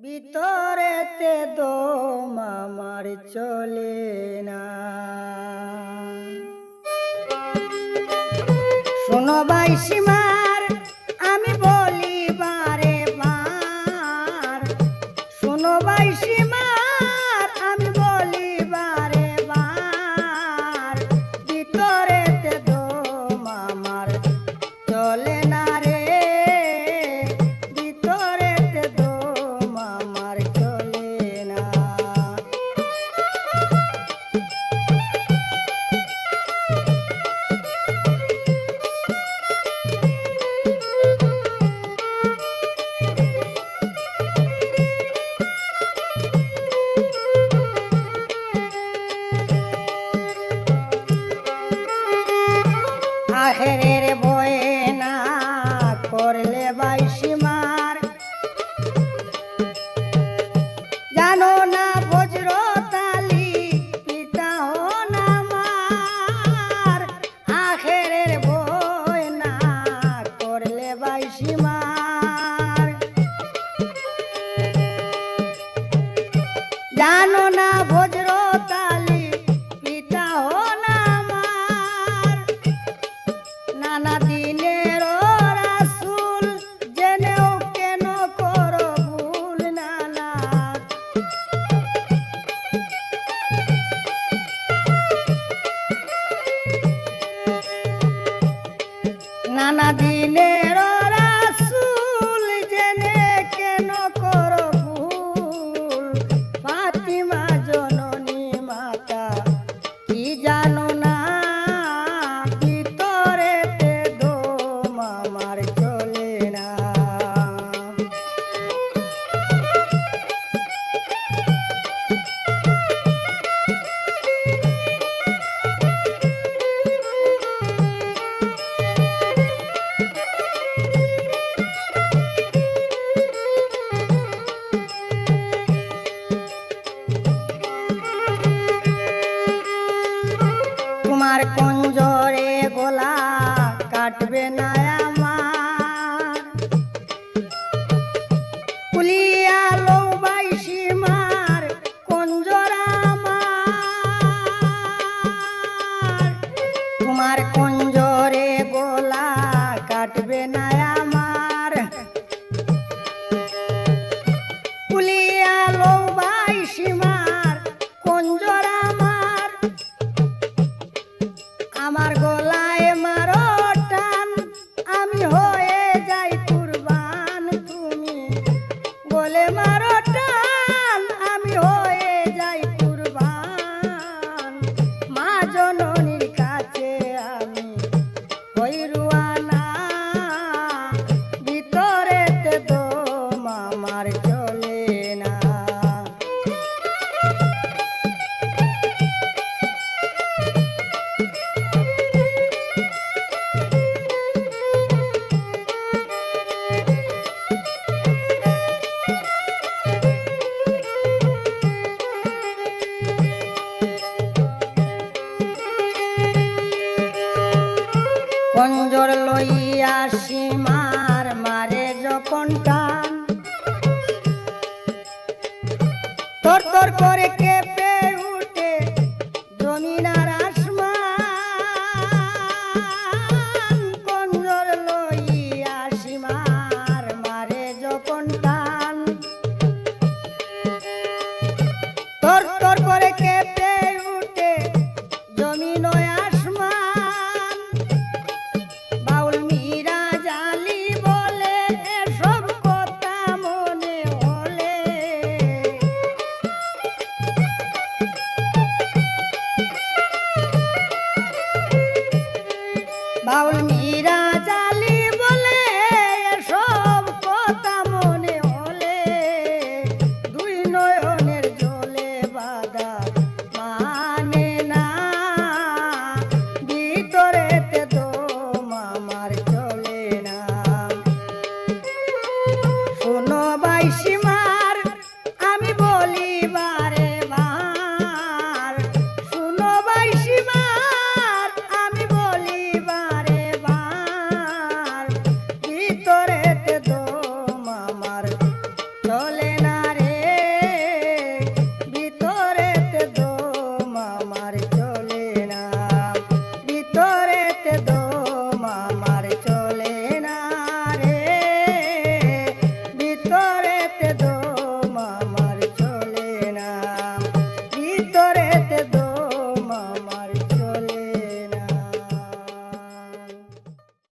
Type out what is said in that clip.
ভিতরেতে দম মামার চলে না। শোনো ভাই সীমা আখেরের জানো না বজ্র তালি পিতা হো না মার। আখের বয়ে না করলে বাইশিমার পঞ্জরে গোলা কাটবে না amargo la থরথর করে কেঁপে উঠে জমিনার আসমান কঞ্জর যখন টান। করে কেপ Paul, mira. করতে দো